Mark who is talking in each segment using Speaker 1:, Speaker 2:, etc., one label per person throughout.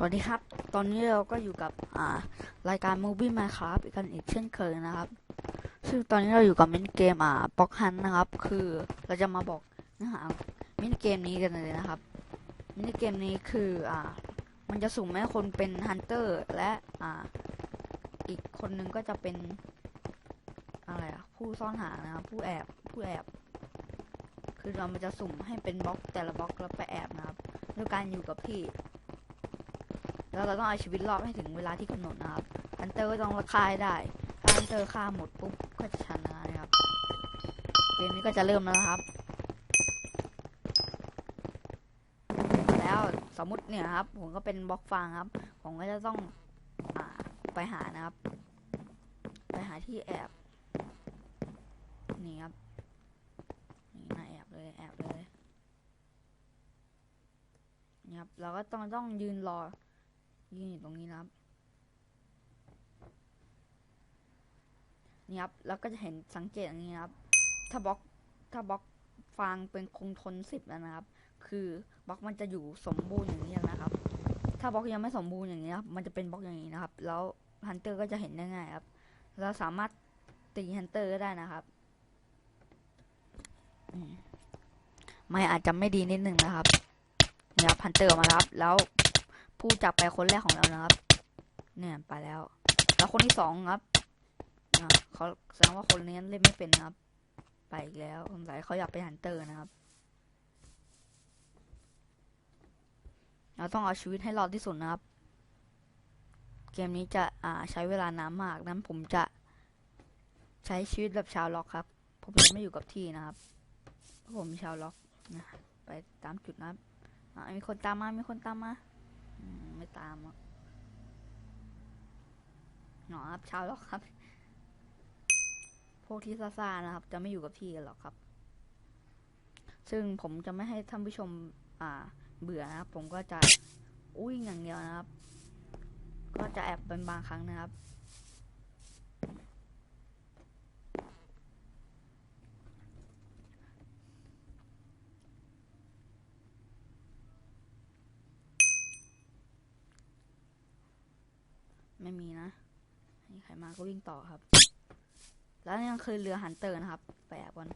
Speaker 1: สวัสดีครับ ตอนนี้เราก็อยู่กับอ่ารายการ Movie Minecraft อีกกันอีกเช่นเคยนะครับ ซึ่งตอนนี้เราอยู่กับมินเกมอ่าบ็อกฮันนะครับ คือเราจะมาบอกเนื้อหามินเกมนี้กันเลยนะครับ มินเกมนี้คืออ่ามันจะสุ่มให้คนเป็นฮันเตอร์และอ่าอีกคนนึงก็จะเป็นอะไรอะผู้ซ่อนหานะครับ ผู้แอบผู้แอบ คือเรามันจะสุ่มให้เป็นบล็อกแต่ละบล็อกแล้วไปแอบนะครับด้วยการอยู่กับที่ แล้วเราต้องเอาชีวิตรอดให้ถึงเวลาที่กำหนดนะครับฮันเตอร์ก็ต้องฆ่าให้ได้ถ้าฮันเตอร์ฆ่าหมดปุ๊บก็จะชนะนะครับเกมนี้ก็จะเริ่มแล้วนะครับแล้วสมมติเนี่ยครับ ผมก็เป็นบล็อกฟางครับ ผมก็จะต้องอไปหานะครับ ไปหาที่แอบนี่ครับนี่นะแอบเลยแอบเลยนี่ครับเราก็ต้องต้องยืนรอ ยืนอยู่ตรงนี้นะครับนี่ครับแล้วก็จะเห็นสังเกตอย่างนี้นะครับ ถ้าบล็อกถ้าบล็อกฟางเป็นคงทนสิบนะครับ คือบล็อกมันจะอยู่สมบูรณ์อย่างนี้นะครับ ถ้าบล็อกยังไม่สมบูรณ์อย่างนี้ครับมันจะเป็นบล็อกอย่างนี้นะครับ แล้วฮันเตอร์ก็จะเห็นได้ง่ายครับ เราสามารถตีฮันเตอร์ก็ได้นะครับไม่อาจจะไม่ดีนิดนึงนะครับเนี่ยครับฮันเตอร์มาครับ แล้ว ผู้จับไปคนแรกของเรานะครับ เนี่ยไปแล้ว แล้วคนที่สองครับเขาแสดงว่าคนนี้เล่นไม่เป็นนะครับ ไปอีกแล้วสงสัยเขาอยากเป็นฮันเตอร์นะครับ เราต้องเอาชีวิตให้รอดที่สุดนะครับ เกมนี้จะอ่าใช้เวลานานมากนั้นผมจะใช้ชีวิตแบบชาวล็อกครับผมจะไม่อยู่กับที่นะครับเพราะผมชาวล็อกนะไปตามจุดนะครับมีคนตามมา มีคนตามมา ไม่ตามอะหนอครับชาวล็อกครับ พวกที่ซ่าๆนะครับ จะไม่อยู่กับที่กันหรอกครับ ซึ่งผมจะไม่ให้ท่านผู้ชม อ่า เบื่อนะครับ ผมก็จะอุ้ยอย่างเดียวนะครับ ก็จะแอบเป็นบางครั้งนะครับ ไม่มีนะนี่ใครมาก็วิ่งต่อครับ แล้วนี่ยังคือเรือฮันเตอร์นะครับ ไปแอบกัน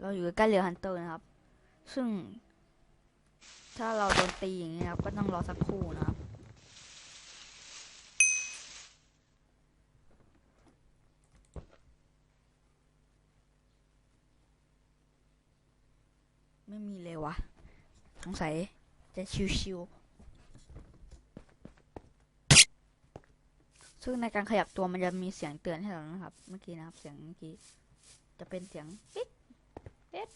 Speaker 1: เราอยู่ใกล้เรือฮันเตอร์นะครับ ซึ่ง ถ้าเราโดนตีอย่างนี้ครับ ก็ต้องรอสักครู่นะครับ ไม่มีเลยวะสงสัย จะชิวๆซึ่งในการขยับตัวมันจะมีเสียงเตือนให้เรานะครับ เมื่อกี้นะครับเสียงเมื่อกี้จะเป็นเสียงปิ๊ดเอ๊ด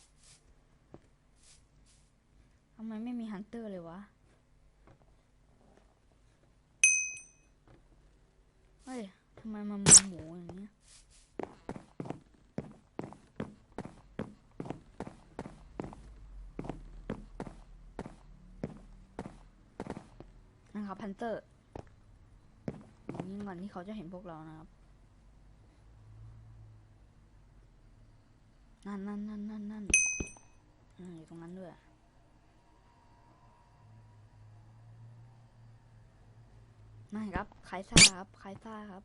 Speaker 1: ทำไมไม่มีฮันเตอร์เลยวะเฮ้ยทำไมมันมหมูอย่างเงี้ันเตอร์อย่างนี้ก่อนที่เขาจะเห็นพวกเรานะครับ นั่นนั่นนั่นนั่นนั่นอ่าอยู่ตรงนั้นด้วยนั่นครับใครซ่าครับใครซ่าครับ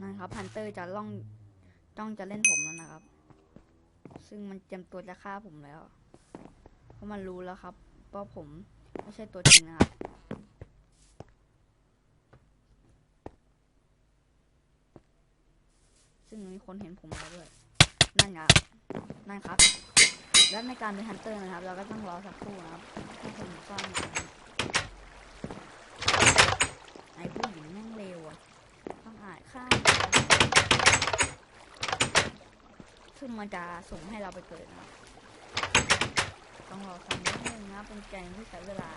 Speaker 1: นั่นครับพันเตอร์จะล่อง จ้องจะเล่นผมแล้วนะครับ ซึ่งมันเตรียมตัวจะฆ่าผมแล้ว เพราะมันรู้แล้วครับว่าผมไม่ใช่ตัวจริงนะครับซึ่งมีคนเห็นผมแล้วด้วย นั่นครับ นั่นครับ และในการเป็นฮันเตอร์นะครับ เราก็ต้องรอสักครู่นะครับให้ผมซ่อนอยู่นะครับไอ้ผู้หญิงแม่งเลวอะ ต้องอาจฆ่าึ่งมันจะส่งให้เราไปเกิดนะต้องรอสักนิดนึงนะ เป็นแกงที่ใช้เวลา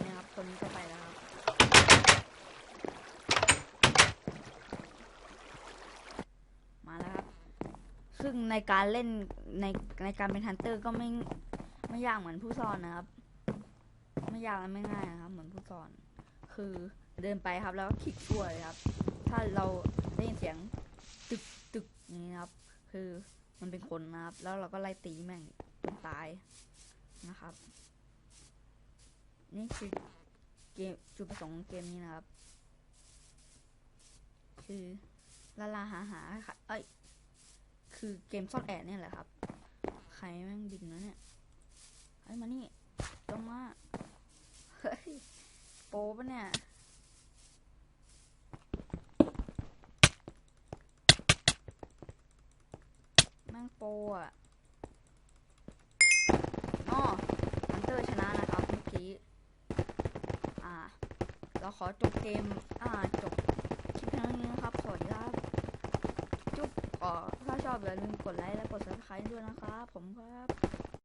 Speaker 1: นี่ครับตัวนี้ก็ไปแล้วครับมาแล้วครับซึ่งซึ่งในการเล่นในในการเป็นฮันเตอร์ก็ไม่ไม่ยากเหมือนผู้ซ่อนนะครับ ไม่ยากและไม่ง่ายนะครับ เหมือนผู้ซ่อน คือเดินไปครับแล้วก็คลิกทั่วเลยครับ ถ้าเราได้ยินเสียงตึกตึกอย่างนี้นครับ คือมันเป็นคนนะครับ แล้วเราก็ไล่ตีแม่งจนตายนะครับ นี่คือเกมจุดประสงค์เกมนี้นะครับ คือละลาหาหาค่ะเอ้ยคือเกมซ่อนแอบเนี่ยแหละครับ ใครแม่งบินวะเนี่ยไอ้ยมานี่ ต้องมาเฮ้ยโปปะเนี่ยแม่งโปอะอ๋อฮันเตอร์ชนะนะครับเมื่อกี้ อ่า เราขอจบเกม อ่า จบคลิปเท่านี้นะครับ สวัสดีครับ จุ๊บขอถ้าชอบอย่าลืมกดไลค์และกด subscribe ด้วยนะครับ ผมครับ